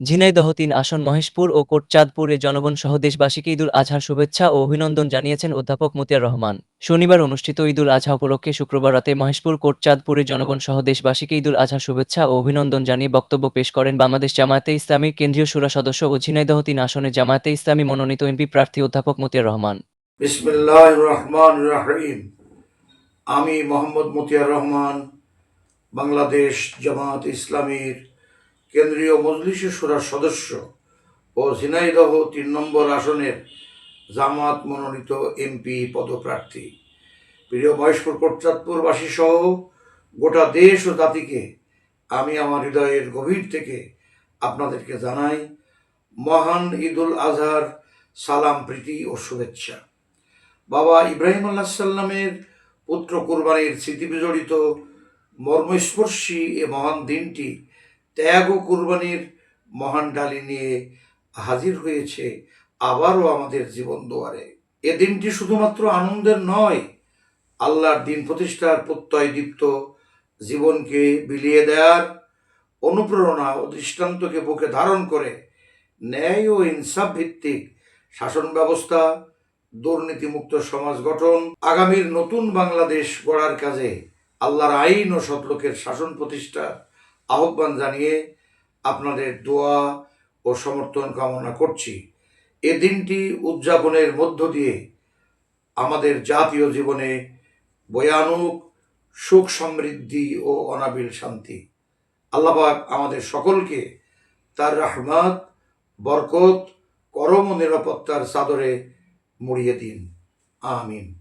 ঝিনাইদহ তিন আসন মহেশপুর ও কোটচাঁদপুরে জনগণ সহ দেশবাসীকে ঈদুল আজহার শুভেচ্ছা ও অভিনন্দন জানিয়েছেন অধ্যাপক মতিয়ার রহমান। শনিবার অনুষ্ঠিত ঈদুল আজহা উপলক্ষে শুক্রবার রাতে মহেশপুর, কোটচাঁদপুরে জনগণ সহ দেশবাসীকে ঈদুল আজহার শুভেচ্ছা ও অভিনন্দন জানিয়ে বক্তব্য পেশ করেন বাংলাদেশ জামায়াতে ইসলামী কেন্দ্রীয় সুরা সদস্য ও ঝিনাইদহ তিন আসনে জামায়াতে ইসলামী মনোনীত এমপি প্রার্থী অধ্যাপক মতিয়ার রহমান। আমি মোহাম্মদ মতিয়ার রহমান, বাংলাদেশ জামাত ইসলামীর কেন্দ্রীয় মজলিস সুরার সদস্য ও ঝিনাইদহ তিন নম্বর আসনের জামাত মনোনীত এমপি পদপ্রার্থী। প্রিয় মহেশপুর কোটচাঁদপুরবাসী সহ গোটা দেশ ও জাতিকে আমি আমার হৃদয়ের গভীর থেকে আপনাদেরকে জানাই মহান ঈদুল আজহার সালাম, প্রীতি ও শুভেচ্ছা। বাবা ইব্রাহিম আল্লাহ সাল্লামের পুত্র কোরবানির স্মৃতিবিজড়িত মর্মস্পর্শী এ মহান দিনটি ত্যাগ ও কোরবানির মহান ডালি নিয়ে হাজির হয়েছে, আবারও আমাদের জীবন দুয়ারে। এ দিনটি শুধুমাত্র আনন্দের নয়, আল্লাহর দিন প্রতিষ্ঠার প্রত্যয় দীপ্ত জীবনকে বিলিয়ে দেওয়ার অনুপ্রেরণা ও দৃষ্টান্তকে বুকে ধারণ করে ন্যায় ও ইনসাফ ভিত্তিক শাসন ব্যবস্থা, দুর্নীতিমুক্ত সমাজ গঠন, আগামীর নতুন বাংলাদেশ গড়ার কাজে আল্লাহর আইন ও সৎলোকের শাসন প্রতিষ্ঠার আহ্বান জানিয়ে আপনাদের দোয়া ও সমর্থন কামনা করছি। এ দিনটি উদযাপনের মধ্য দিয়ে আমাদের জাতীয় জীবনে বয়ানুক, সুখ সমৃদ্ধি ও অনাবিল শান্তি। আল্লাপাক আমাদের সকলকে তার রহমত, বরকত, করম ও নিরাপত্তার চাদরে মুড়িয়ে দিন। আমিন।